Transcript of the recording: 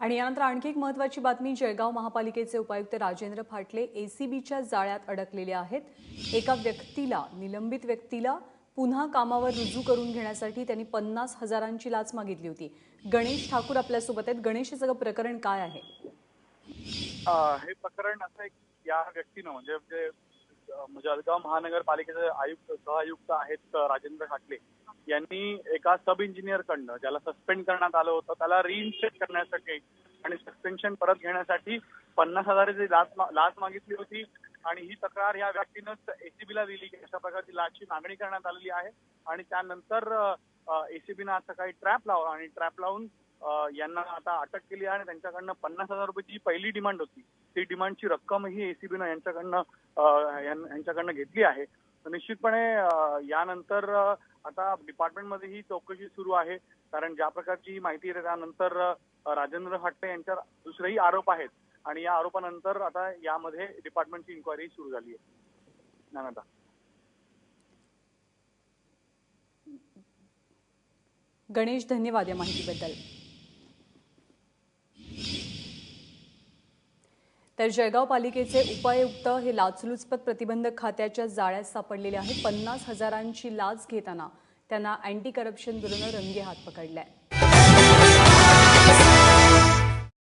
आणि यानंतर आणखी एक महत्वाची बातमी जळगाव महापालिकेचे उपायुक्त राजेंद्र फाटले एसीबीच्या जाळ्यात अडकलेले आहेत. एका व्यक्तीला निलंबित व्यक्तीला पुन्हा कामावर रुजू करून घेण्यासाठी त्यांनी पन्नास हजारांची लाच मागितली होती. गणेश ठाकूर आपल्यासोबत आहेत. गणेश हे सगळं प्रकरण काय आहे? हे प्रकरण असं आहे की या व्यक्तीनं म्हणजे म्हणजे जळगाव महानगरपालिकेचे आयुक्त सहआयुक्त आहेत राजेंद्र खाटले त्यांनी एका सब इंजिनियरकडनं ज्याला सस्पेंड करण्यात आलं होतं त्याला रिइन्स्टेट करण्यासाठी आणि सस्पेन्शन परत घेण्यासाठी पन्नास हजाराची लाच लाच मागितली होती आणि ही तक्रार या व्यक्तीनंच एसीबीला दिली की अशा प्रकारची लाचची मागणी करण्यात आलेली आहे. आणि त्यानंतर एसीबीनं आज सकाळी ट्रॅप लावला आणि ट्रॅप लावून यांना आता अटक केली आहे आणि त्यांच्याकडनं पन्नास हजार रुपयाची जी पहिली डिमांड होती. ती डिमांडची रक्कमही एसीबीनं यांच्याकडनं यांच्याकडनं घेतली आहे. निश्चितपणे यानंतर आता डिपार्टमेंटमध्ये ही चौकशी सुरू आहे. कारण ज्या प्रकारची ही माहिती येते त्यानंतर राजेंद्र हट्टे यांच्यावर दुसरेही आरोप आहेत. आणि या आरोपानंतर आता यामध्ये डिपार्टमेंटची इन्क्वायरी सुरू झाली आहे. नानदा गणेश धन्यवाद या माहितीबद्दल. तर जळगाव पालिकेचे उपायुक्त हे लाचलुचपत प्रतिबंधक खात्याच्या जाळ्यात सापडलेले आहेत. पन्नास हजारांची लाच घेताना त्यांना अँटी करप्शन ब्युरोनं रंगेहात पकडलाय.